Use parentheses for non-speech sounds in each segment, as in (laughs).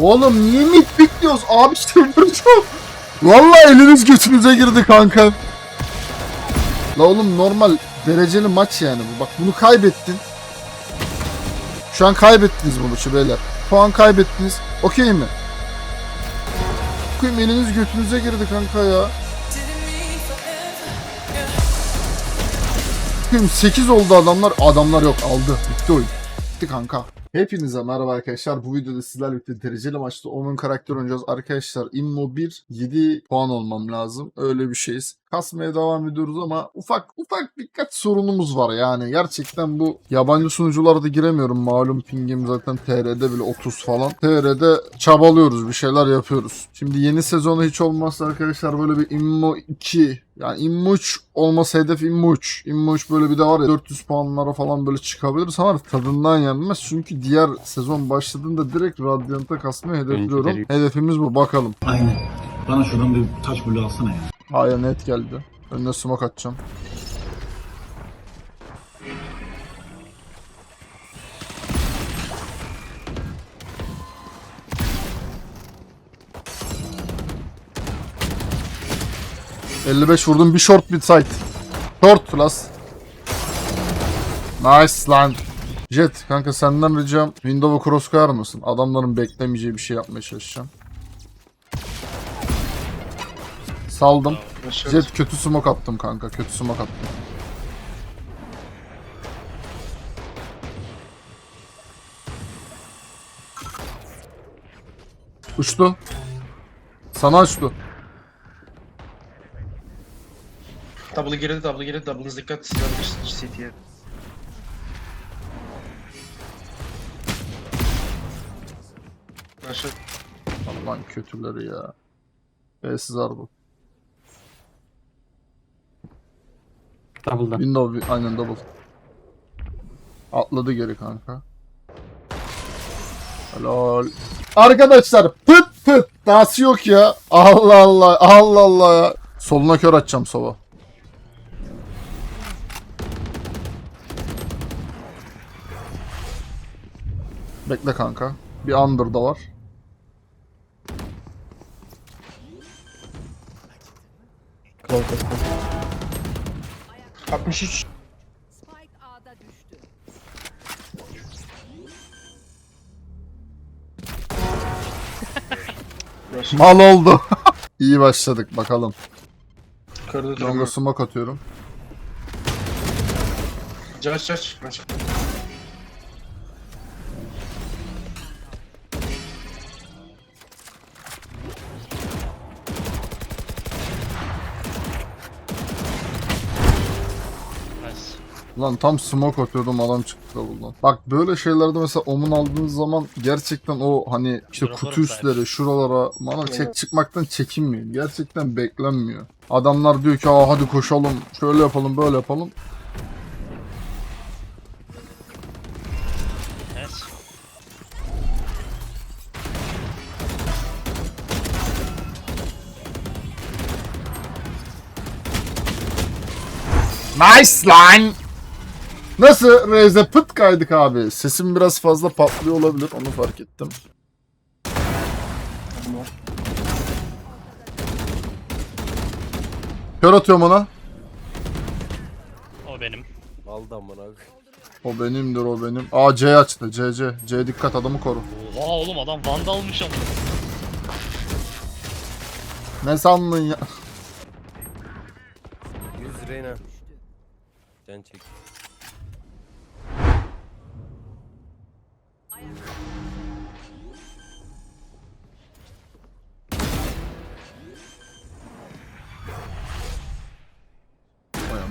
Oğlum niye mid bekliyoruz? Abi işte vuracağım. Vallahi eliniz götünüze girdi kanka. La oğlum normal dereceli maç yani bu. Bak bunu kaybettin. Şu an kaybettiniz bu maçı beyler. Puan kaybettiniz. Okey mi? Koyayım eliniz götünüze girdi kanka ya. Koyayım 8 oldu adamlar. Adamlar yok aldı. Bitti oyun. Bitti kanka. Hepinize merhaba arkadaşlar. Bu videoda sizlerle birlikte dereceli maçta Omen karakter oynayacağız. Arkadaşlar Immo 1 7 puan olmam lazım. Öyle bir şeyiz. Kasmaya devam ediyoruz ama ufak ufak birkaç sorunumuz var yani. Gerçekten bu yabancı sunucularda giremiyorum. Malum pingim zaten TR'de bile 30 falan. TR'de çabalıyoruz bir şeyler yapıyoruz. Şimdi yeni sezonu hiç olmazsa arkadaşlar böyle bir Immo 2 yani Immo 3 olmasa hedef Immo 3. Immo 3 böyle bir de var ya 400 puanlara falan böyle çıkabiliriz ama tadından yenmez. Çünkü diğer sezon başladığında direkt Radiant'a kasmayı hedefliyorum. Hedefimiz bu bakalım. Aynen. Bana şuradan bir taş bulu alsana ya. Hayır net geldi. Önüne smoke atacağım. ...55 vurdum bir short bir side. Short plus. Nice lan. Jet kanka senden ricam window'a cross koyar mısın? Adamların beklemeyeceği bir şey yapmaya çalışacağım. Saldım. Jet kötü smoke attım kanka. Kötü smoke attım. Uçtu. Sana uçtu. Double'ı girdi, double'ı girdi, double'ınız dikkat. Double CT'ye. Aşağı. Allah'ın kötüleri ya. B'siz bu. Double'da. Window aynen double. Atladı geri kanka. Helal. Arkadaşlar pıt pıt dahası yok ya. Allah Allah Allah Allah ya. Soluna kör atacağım sova. Bekle kanka. Bir under da var. Close at. 63. Spike A'da düştü. Mal oldu. (laughs) İyi başladık bakalım. Yukarıda Longa smoke atıyorum. Judge, judge. Lan tam smoke atıyordum adam çıktı buradan. Bak böyle şeylerde mesela omun aldığınız zaman gerçekten o hani işte kutu üstleri şuralara bana çek çıkmaktan çekinmeyin. Gerçekten beklenmiyor. Adamlar diyor ki Aa, hadi koşalım şöyle yapalım böyle yapalım. Nice line. Nasıl Reze pıt kaydık abi. Sesim biraz fazla patlıyor olabilir onu fark ettim. Kör atıyorum ona. O benim. Aldım bana. O benimdir o benim. Aa C açtı C C. C dikkat adamı koru. Oha oğlum adam vandalmış ama. Ne sandın ya? 100 Reyna. Can çek.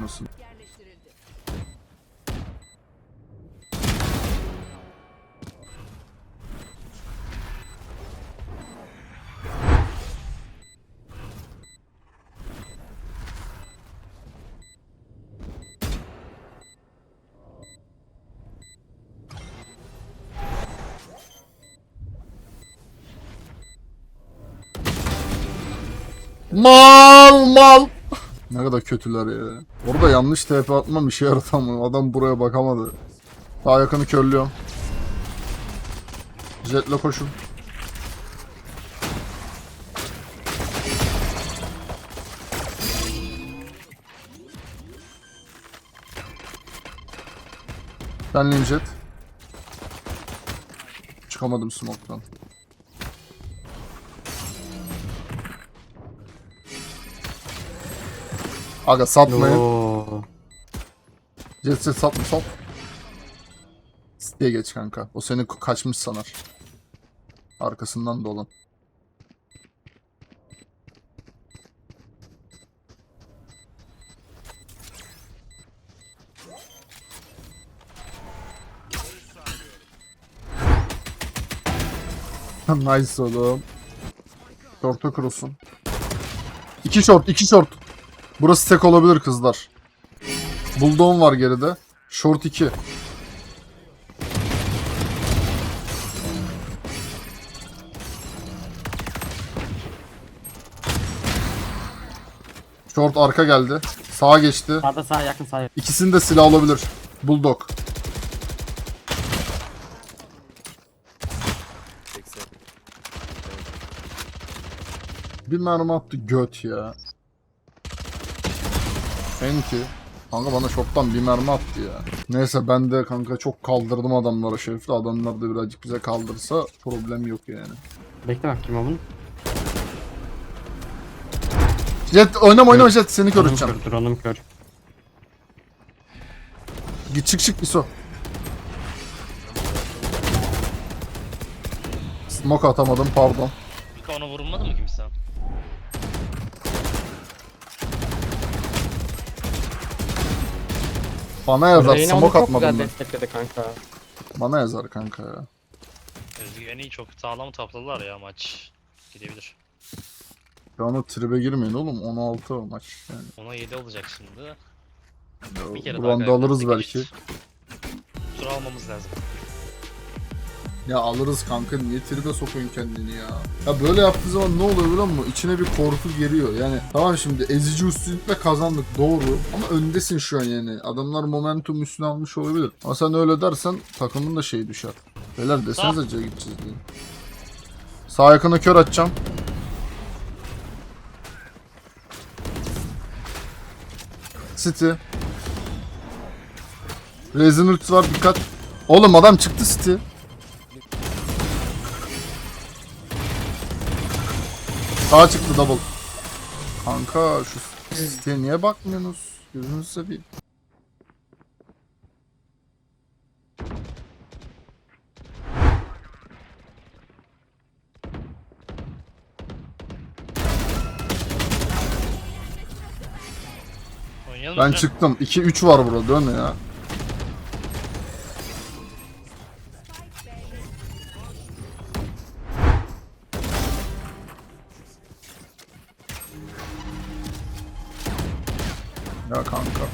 Yerleştirildi. Mal mal. Ne kadar kötüler ya. Orada yanlış TP atmam işe yaratamam. Adam buraya bakamadı. Daha yakını körlüyorum. Jetle koşun. Ben jet. Çıkamadım smoke'tan. Aga satmayın. Oo. Jet jet satma sat. Diye geç kanka. O seni kaçmış sanar. Arkasından dolan. (laughs) nice oğlum. Short'a cross'un. İki short, iki short. Burası tek olabilir kızlar. Bulldog var geride. Short 2. Short arka geldi. Sağa geçti. Sağda sağ yakın sağ yakın. İkisinin de silah olabilir. Bulldog. 80. Bir mermi attı göt ya. Enti. Kanka bana çoktan bir mermi attı ya. Neyse ben de kanka çok kaldırdım adamlara şerifli. Adamlar da birazcık bize kaldırsa problem yok yani. Bekle bakayım onun. Jet oynama oynama Jet seni göreceğim. Dur drone'um kör. Git çık çık ISO. Smoke atamadım pardon. Bir ona vurulmadı mı kimse? Bana yazar Reyna onu smoke çok güzel atmadım ben. destekledi kanka. Bana yazar kanka ya. Özgüveni çok sağlam topladılar ya maç. Gidebilir. Şu anda tribe girmeyin oğlum 16 maç yani. Ona 7 olacak şimdi. Ya, Bir kere bu anda alırız belki. Tur almamız lazım. Ya alırız kanka niye tribe sokuyorsun kendini ya? Ya böyle yaptığı zaman ne oluyor biliyor musun? İçine bir korku geliyor. Yani tamam şimdi ezici üstünlükle kazandık doğru ama öndesin şu an yani. Adamlar momentum üstüne almış olabilir. Ama sen öyle dersen takımın da şeyi düşer. Beyler desenize C'ye gideceğiz diye. Sağ yakına kör atacağım. City. Rezin ultisi var dikkat. Oğlum adam çıktı City. Sağa çıktı double. Kanka şu siteye niye bakmıyorsunuz? Gözünüzü seveyim. Oynayalım Ben çıktım. 2-3 var burada dön ya. Ya kanka.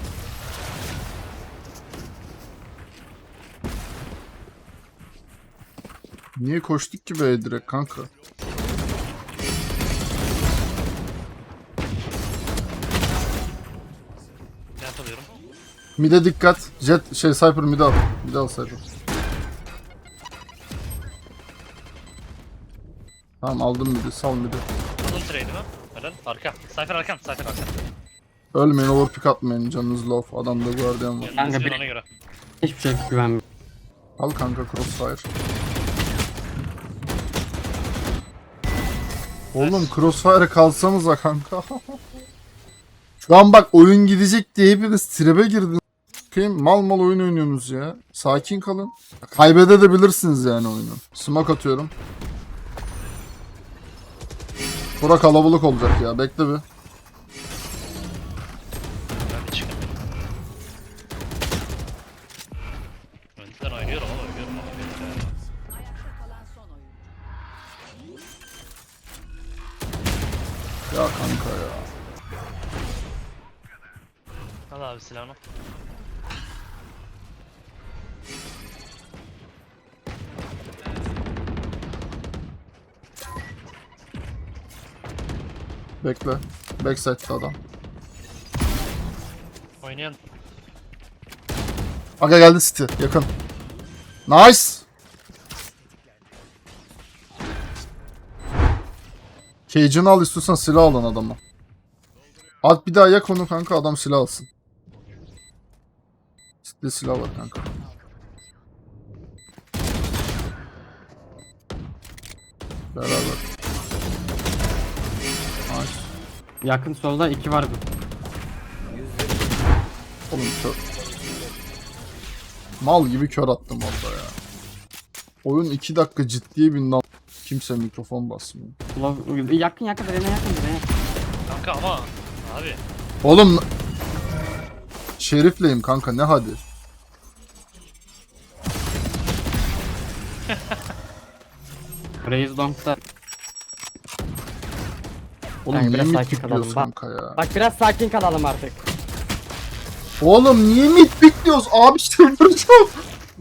Niye koştuk ki be direkt kanka? Plant alıyorum. Mide dikkat. Jet şey Cypher mide al. Mide al Cypher. Tamam aldım midi. Sal midi. Alın trade'imi. Neden? Arka. Cypher arkam. Cypher arkam. Ölmeyin overpick atmayın. Canınız low. Adamda guardian var. Kanka bir- ona göre. Hiçbir şey güvenmiyorum. Al kanka crossfire. Oğlum crossfire kalsanıza kanka. (laughs) Şu an bak oyun gidecek diye hepiniz tribe girdiniz. Bakayım mal mal oyun oynuyorsunuz ya. Sakin kalın. Kaybedebilirsiniz yani oyunu. Smoke atıyorum. Bura kalabalık olacak ya. Bekle bir. Abi silahını. Bekle. Backside'da adam. Oynayalım. Aga geldi City. Yakın. Nice. Cage'ini al istiyorsan silah alın adama. At bir daha yak onu kanka adam silah alsın. Bisiklet silah var kanka. Beraber. Ağaç. Yakın solda iki var bu. Oğlum kör. Mal gibi kör attım orada ya. Oyun 2 dakika ciddiye bindi Kimse mikrofon basmıyor. Yakın yakın, yakın, yakın. Kanka ama abi. Oğlum Şerifleyim kanka ne hadi. (laughs) Raze Long'da. Oğlum Kanka, niye biraz mid sakin pikliyoruz kalalım, bak. kanka ya? Bak biraz sakin kalalım artık. Oğlum niye mid pikliyoruz? Abi (laughs) çıldıracağım.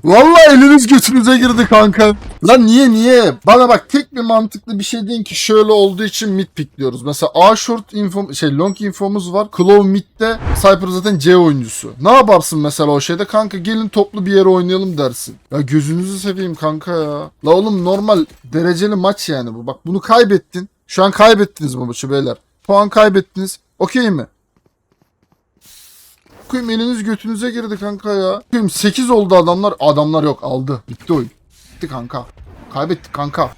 Vallahi eliniz götünüze girdi kanka. Lan niye niye? Bana bak tek bir mantıklı bir şey deyin ki şöyle olduğu için mid pikliyoruz. Mesela A short info şey long infomuz var. Claw mid'de Cypher zaten C oyuncusu. Ne yaparsın mesela o şeyde? Kanka gelin toplu bir yere oynayalım dersin. Ya gözünüzü seveyim kanka ya. La oğlum normal dereceli maç yani bu. Bak bunu kaybettin. Şu an kaybettiniz bu maçı beyler. Puan kaybettiniz. Okey mi? Koyayım eliniz götünüze girdi kanka ya. Koyayım 8 oldu adamlar. Adamlar yok aldı. Bitti oyun. Bitti kanka. Kaybettik kanka.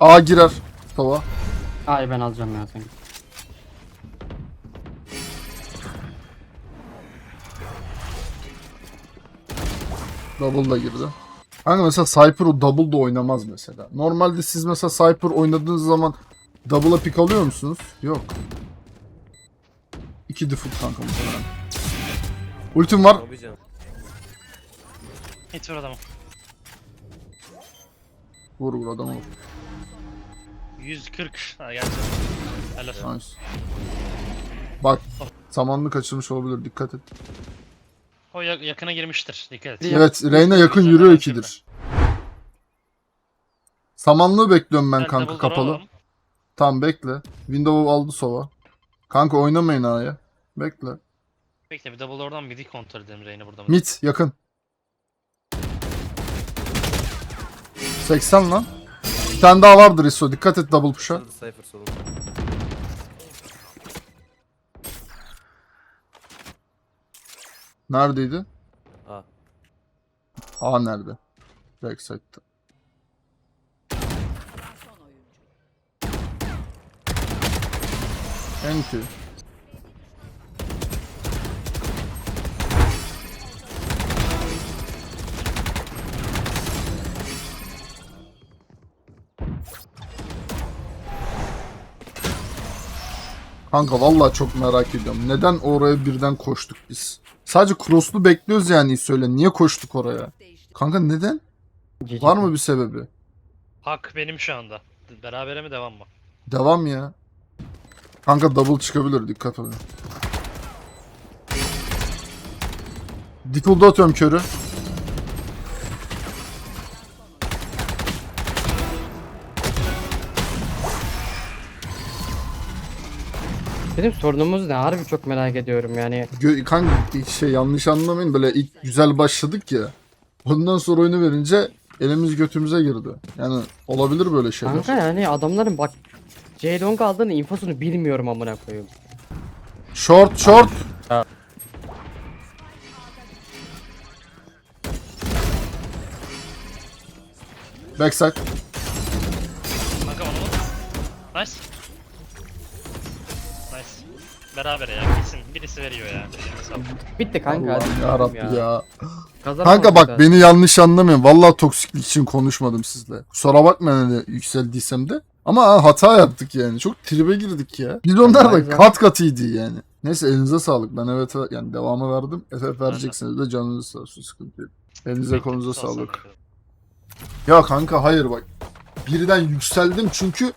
A girer. Tava. Ay ben alacağım ya seni. Double da girdi. Kanka mesela Cypher o double da oynamaz mesela. Normalde siz mesela Cypher oynadığınız zaman double'a pick alıyor musunuz? Yok. 2 default kanka muhtemelen. Ultim var. Hit vur adamı. Vur vur adamı vur. 140. Ha geldi. Helal. Nice. Bak samanlı kaçırmış olabilir dikkat et. O ya- yakına girmiştir. Dikkat et. Evet Reyna yakın yürüyor ikidir. Samanlığı bekliyorum ben kanka kapalı. Tamam bekle. Window aldı sova. Kanka oynamayın A'ya. Bekle. Bekle bir double oradan midi kontrol edelim Reyna burada. mı? Mid yakın. 80 lan. Bir tane daha vardır ISO. Dikkat et double push'a. Cypher. Neredeydi? A. A nerede? Backside'da. Enti. Kanka vallahi çok merak ediyorum. Neden oraya birden koştuk biz? Sadece cross'lu bekliyoruz yani söyle. Niye koştuk oraya? Kanka neden? Var mı bir sebebi? Hak benim şu anda. Berabere mi devam mı? Devam ya. Kanka double çıkabilir dikkat olun. Default'da atıyorum körü. Bizim sorunumuz ne? Harbi çok merak ediyorum yani. Gö- kanka şey yanlış anlamayın böyle ilk güzel başladık ya. Ondan sonra oyunu verince elimiz götümüze girdi. Yani olabilir böyle şeyler. Kanka yani adamların bak J-Dong aldığını infosunu bilmiyorum amına koyayım. Short short. Backside. Kanka onu? Nice. Nice. Berabere ya kesin. Birisi veriyor ya. Bitti kanka. Allah'ım hadi. ya Rabbi ya. Kazanamadık Kanka bak da. beni yanlış anlamayın. Vallahi toksiklik için konuşmadım sizle. Kusura bakmayın hani yükseldiysem de. Ama ha, hata yaptık yani. Çok tribe girdik ya. Biz onlar da Aynen. kat katıydı yani. Neyse elinize sağlık. Ben evet yani devamı verdim. FF vereceksiniz de canınız sağ olsun sıkıntı yok. Elinize kolunuza sağ ol, sağlık. Ya kanka hayır bak. Birden yükseldim çünkü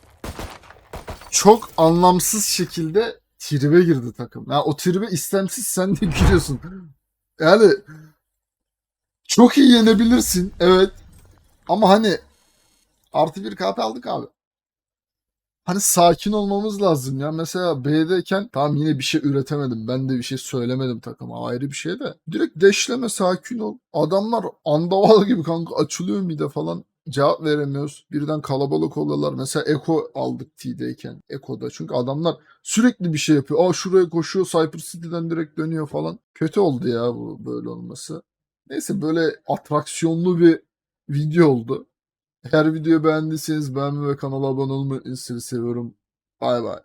çok anlamsız şekilde tribe girdi takım. Ya o tribe istemsiz sen de (laughs) giriyorsun. Yani çok iyi yenebilirsin evet. Ama hani artı bir KP aldık abi. Hani sakin olmamız lazım ya. Mesela B'deyken tamam yine bir şey üretemedim. Ben de bir şey söylemedim takıma. Ayrı bir şey de. Direkt deşleme sakin ol. Adamlar andaval (laughs) gibi kanka açılıyor mide falan. Cevap veremiyoruz. Birden kalabalık oluyorlar. Mesela Eko aldık T'deyken. Eko'da. Çünkü adamlar sürekli bir şey yapıyor. Aa şuraya koşuyor. Cyper City'den direkt dönüyor falan. Kötü oldu ya bu böyle olması. Neyse böyle atraksiyonlu bir video oldu. Eğer videoyu beğendiyseniz beğenmeyi ve kanala abone olmayı seviyorum. Bay bay.